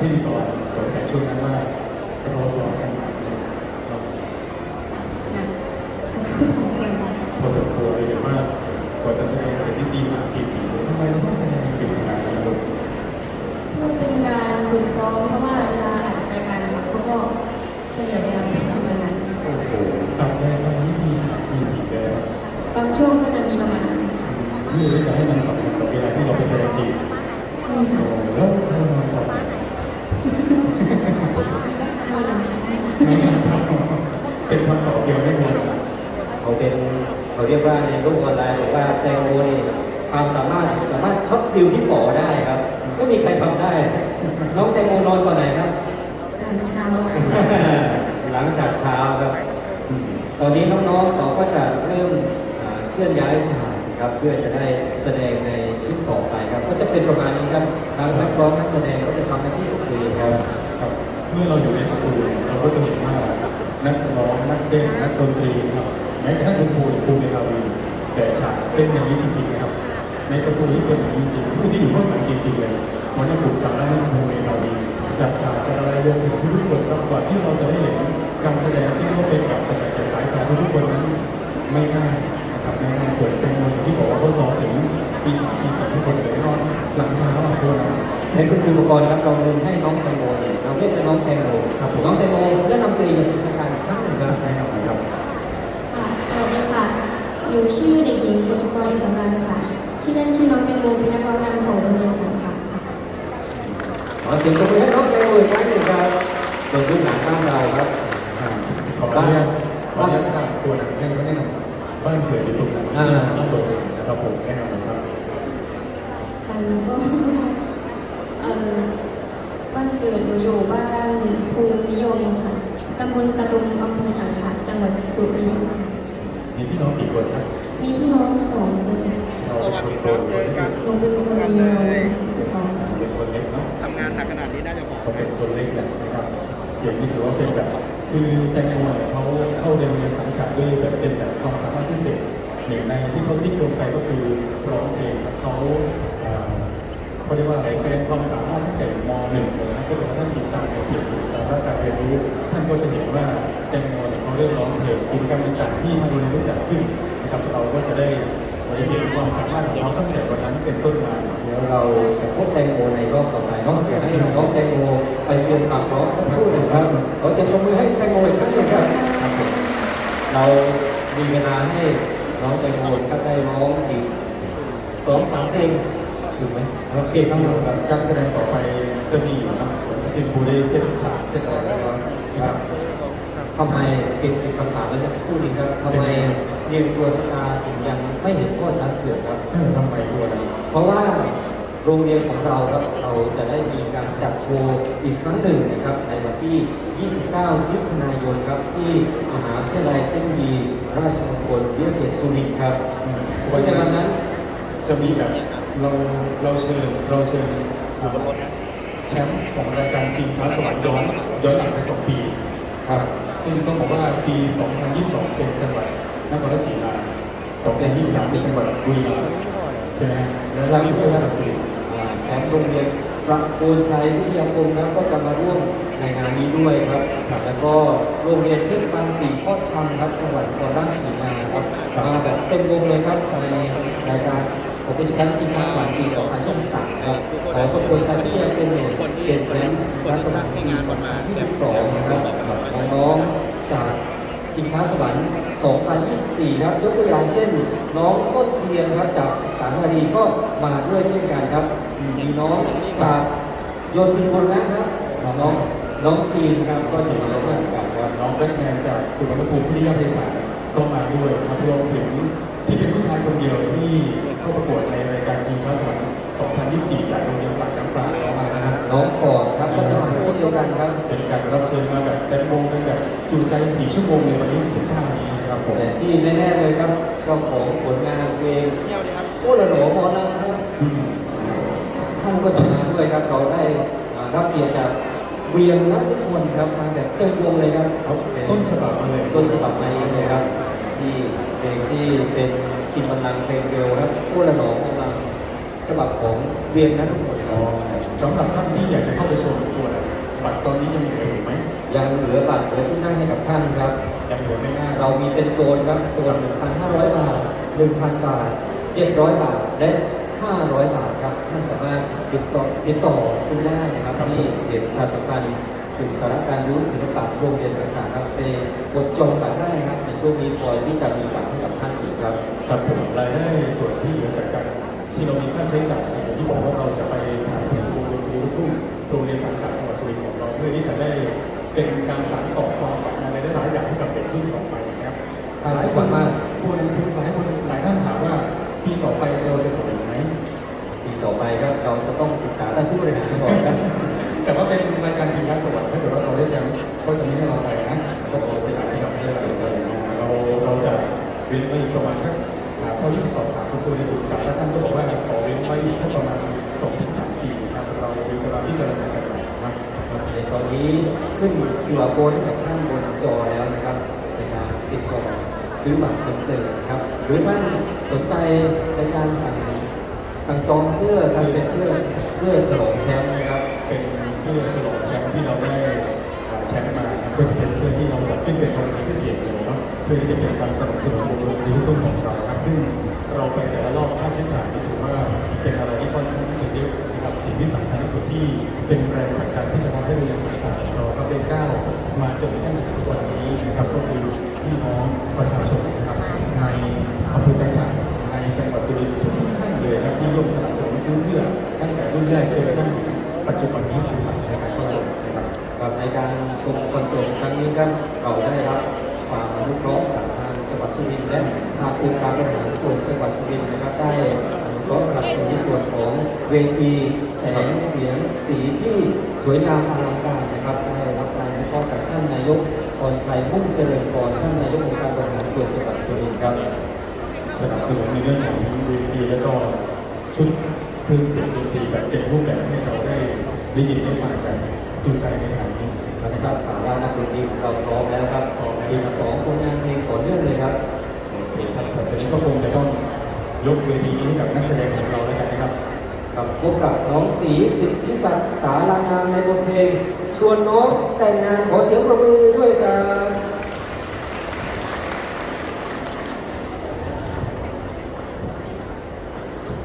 พิธีกรสงสัยช่วงนั้นว่าเราสอนกันเราคือสองคนค่ะพอสมควรเลยว่ากว่าจะแสดงเสร็จที่ตีสามตีสี่ทำไมเราต้องแสดงเป็นขนาดนั้ลูกเพื่อเป็นการฝึกซ้อมเพราะว่าเวลาอัดรายการค่ะเขาก็เฉลี่ยเวลาไม่ทำงานโอ้โหตัดแรกตอนนี้ตีสามตีสี่แล้วบางช่วงก็จะมีประมาณนี่เลยจะให้มันสัมพันธ์กับเวลาที่เราไปแสดงจริงใช่ค่ะแล้ว เขาเป็นเขาเรียกว่าในโลกออนไลน์บอกว่าแตงโมนี่ความสามารถสามารถช็อตฟิวที่ป๋อได้ครับไม่มีใครทำได้ น้องแตงโมนอนตอนไหนครับตอนเช้าหลังจากเช้าครับ ตอนนี้น้องๆเขาก็จะเริ่มอ่าเคลื่อนย้ายฉากครับเพื่อจะได้แสดงในชุดต่อไปครับ ก็จะเป็นประมาณ ริงๆเลยวันนี้ผมสั่งให้คุณครูเมทาวีจัดฉากจัดอะไรรวมถึงทุกๆคนครับก่อนที่เราจะได้เห็นการแสดงที่ว่าเป็นแบบประจักษ์แก่สายตาทุกคนนั้นไม่ง่ายนะครับไม่ง่ายส่วนเป็นมวยที่บอกว่าเขาซ้อมถึงปีสามปีสี่ทุกคนเลยนอนหลังเช้าอะคนในคุณครูอุปกรณ์ครับเราลืมให้น้องแตงโมเนี่ยเราเรียกน้องแตงโมครับน้องแตงโมแนะนำตัวเองอย่างเป็นทางการอีกครั้งหนึ่งครับแนะนำหน่อยครับสวัสดีค่ะหนูชื่อเด็กหญิงบุษกรอิสราญค่ะชื่อเล่นชื่อ สียงปรบมือให้น้องแตงโมอีกครั้งหนึ่งครับบนพื้นหลังบ้านเราครับขออนุญาตขออนุญาตทราบตัวหนังให้แนะนำบ้านเกิดอยู่ตรงไหนอ่าที่ตัวจริงนะครับผมแนะนำหน่อยครับอันก็เออบ้านเกิดอยู่บ้านภูมินิยมค่ะตำบลประตุมอำเภอสังขะจังหวัดสุรินทร์ค่ะมีพี่น้องกี่คนครับมีพี่น้องสอง คือแตงโมเนี่ยเขาเข้าเรียนในสังกัดด้วยแบบเป็นแบบความสามารถพิเศษหนึ่งในที่เขาติ๊กลงไปก็คือร้องเพลงเขาเขาเรียกว่าอะไรแสดงความสามารถตั้งแต่ม .1 เลยนะก็เป็นท่านติดตามในเกี่ยวกับสาระการเรียนรู้ท่านก็จะเห็นว่าแตงโมเนี่ยเขาเริ่มร้องเพลงกิจกรรมต่างๆที่ทางโรงเรียนได้จัดขึ้นนะครับเราก็จะได้ ได้เห็นความสามารถของเขาตั้งแต่วันนั้นเป็นต้นมาเดี๋ยวเราจะพบแตงโมในรอบต่อไปเนาะเดี๋ยวให้น้องแตงโมไปเรียนขับร้องสักครู่หนึ่งครับขอเสียงปรบมือให้แตงโมอีกครั้งหนึ่งครับครับเรามีเวลาให้น้องแตงโมครับได้ร้องอีกสองสามเพลงถูกไหมโอเคครับการแสดงต่อไปจะมีอยู่นะทีมครูได้เซตฉากเซตอะไรแล้วนะครับทำไมเป็นคำถามแล้วเมื่อสักครู่นี้ครับทำไม เรียนตัวสตาร์ถึงยังไม่เห็นข้อชัดเกิดครับเออทำไมตัวนั้นเพราะว่าโรงเรียนของเราครับเราจะได้มีการจัดโชว์อีกครั้งหนึ่งนะครับในวันที่ 29 มิถุนายนครับที่มหาวิทยาลัยเทคโนโลยีราชมงคลวิทยาเขตสุรินทร์ครับอืมวันในวันนั้นจะมีแบบเราเราเชิญเราเชิญแชมป์ของรายการชิงช้าสวรรค์ย้อนย้อนหลังไปสองปีครับซึ่งต้องบอกว่าปี 2022 เป็นจังหวัด นครราชสีมา2023เป็นจังหวัดบุรีรัมย์ใช่ไหมแล้วเราอยู่ที่จังหวัดสุรินทร์แชมป์โรงเรียนประโคนชัยวิทยาคมครับก็จะมาร่วมในงานนี้ด้วยครับ แล้วก็โรงเรียนเทศบาลสีพ่อชังครับจังหวัดนครราชสีมาครับมาแบบเต็มวงเลยครับในรายการผมเป็นแชมป์ชิงช้าสวรรค์ปี 2023 ครับขอประโคนชัยวิทยาคมเนี่ยเป็นแชมป์ชิงช้าสวรรค์ปี 2022 นะครับน้องๆจาก ชิงช้าสวรรค์ 2024 ครับ ยกตัวอย่างเช่น น้องต้นเทียนครับจากศึกษานารีก็มาด้วยเช่นกันครับ มีน้องจากโยธินบุรณะครับ น้องน้องจีนครับก็จะมาร่วมกันครับน้องแบทแมนจากสุวรรณภูมิพิทยาภัยศาลก็มาด้วยนะครับรวมถึงที่เป็นผู้ชายคนเดียวที่เข้าประกวดในรายการชิงช้าสวรรค์ 2024 จากโรงเรียนปากน้ำปลาเข้ามานะฮะน้องฟอร์ดครับก็จะมา เช่นเดียวกันครับเป็นการรับเชิญมาแบบเต็มวงกันแบบจูใจ4ชั่วโมงในวันที่15นี้นะครับผมแต่ที่แน่ๆเลยครับเจ้าของผลงานเพลงเที่ยวดีครับโอ้ละโหนมอนังครับอืมท่านก็ชนะด้วยครับเราได้อ่ารับเกียรติจากเวียงนักทุกคนครับมาแบบเต็มวงเลยครับเอาต้นฉบับมาเลยต้นฉบับมาเองเลยครับ ที่เพลงที่เป็นชินบันลังก์เพลงเร็วครับผู้ละหนองกำลังฉบับของเวียงนักทุกคนคอ๋รัอบสำหรับท่านที่อยากจะเข้าไปชมประ กวดตอนนี้ยังเหลืออยู่ไหมยังเหลือบัตรเหลือที่นั่งให้กับท่านครับ ยังเหลือไม่มากเรามีเป็นโซนครับโซน 1,500 บาท 1,000 บาท 700 บาท และ 500 บาทครับ ท่านสามารถติดต่อติดต่อซื้อได้นะครับที่เพจประชาสัมพันธ์กลุ่มสารการรู้ศิลปะโรงเรียนสังขาครับไปกดจองบัตรได้ครับ ในช่วงนี้พอที่จะมีบัตรให้กับท่านอีกครับ ครับผมรายได้ส่วนที่เหลือจากการที่เรามีค่าใช้จ่ายอย่างที่บอกว่าเราจะไป เป็นการสานต่อความฝันอะไรได้หลายอย่างให้กับเด็กรุ่นต่อไปนะครับครับหลายคนมากคนหลายคนหลายท่านถามว่าปีต่อไปเราจะสอนไหมปีต่อไปครับเราจะต้องปรึกษาท่านผู้บริหารก่อนครับแต่ว่าเป็นรายการชิงช้าสวรรค์ถ้าเกิดว่าเราได้แชมป์ก็จะไม่ให้เราไปนะก็จะไปหาที่กับเพื่อนเราเราเราจะเว้นไว้อีกประมาณสักอ่าเท่าที่สอบถามคุณครูในปรึกษาแล้วท่านก็บอกว่าขอเว้นไว้อีกสักประมาณ นะครับในตอนนี้ขึ้น QR code ให้กับท่านบนจอแล้วนะครับในการติดต่อซื้อบัตรคอนเสิร์ตนะครับ หรือท่านสนใจในการสั่งสั่งจองเสื้อท่านเป็นเสื้อเสื้อฉลองแชมป์นะครับ เป็นเสื้อฉลองแชมป์ที่เราได้แชมป์มาครับก็จะเป็นเสื้อที่เราจัดขึ้นเป็นโรงการพิเศษเลยเนาะเพื่อที่จะเป็นการสนับสนุนวงดนตรีลูกทุ่งของเราครับซึ่งเราไปแต่ละรอบค่าใช้จ่ายนี่ถือว่าเป็นอะไรที่ค่อนข้างที่จะเยอะนะครับสิ่งที่สำคัญ ที่เป็นแรงผลักดันที่จะทำให้โรงเรียนสังกัดของเราครับได้ก้าวมาจนถึงทุกวันนี้นะครับก็คือพี่น้องประชาชนนะครับในอำเภอสังขะในจังหวัดสุรินทร์ทุกท่านเลยนะครับที่ร่วมสนับสนุนซื้อเสื้อตั้งแต่รุ่นแรกจนกระทั่งปัจจุบันนี้ซื้อบัตรนะครับก็นะครับกับในการชมคอนเสิร์ตครั้งนี้ครับเราได้รับความอนุเคราะห์จากทางจังหวัดสุรินทร์และทางองค์การบริหารส่วนจังหวัดสุรินทร์นะครับได้ อนุเคราะห์สนับสนุนในส่วนของเวทีแสงเสียงสีที่สวยงามอลังการนะครับได้รับการอนุเคราะห์จากท่านนายกพรชัยมุ่งเจริญพรท่านนายกองค์การบริหารส่วนจังหวัดสุรินทร์ครับสนับสนุนในเรื่องของเวทีแล้วก็ชุดเครื่องเสียงดนตรีแบบเต็มรูปแบบให้เราได้ได้ยินได้ฟังแบบดูใจในทางนี้รับทราบข่าวว่านักดนตรีของเราพร้อมแล้วครับอีกสองผลงานเพลงต่อเนื่องเลยครับโอเคครับต่อจากนี้ก็คงจะต้อง ยกเวทีนี้ให้กับนักแสดงของเราแล้วกันนะครับกับพบกับน้องตีสิทธิศักดิ์สารางามในบทเพลง ชวนน้องแต่งงานขอเสียงประมือด้วยครับ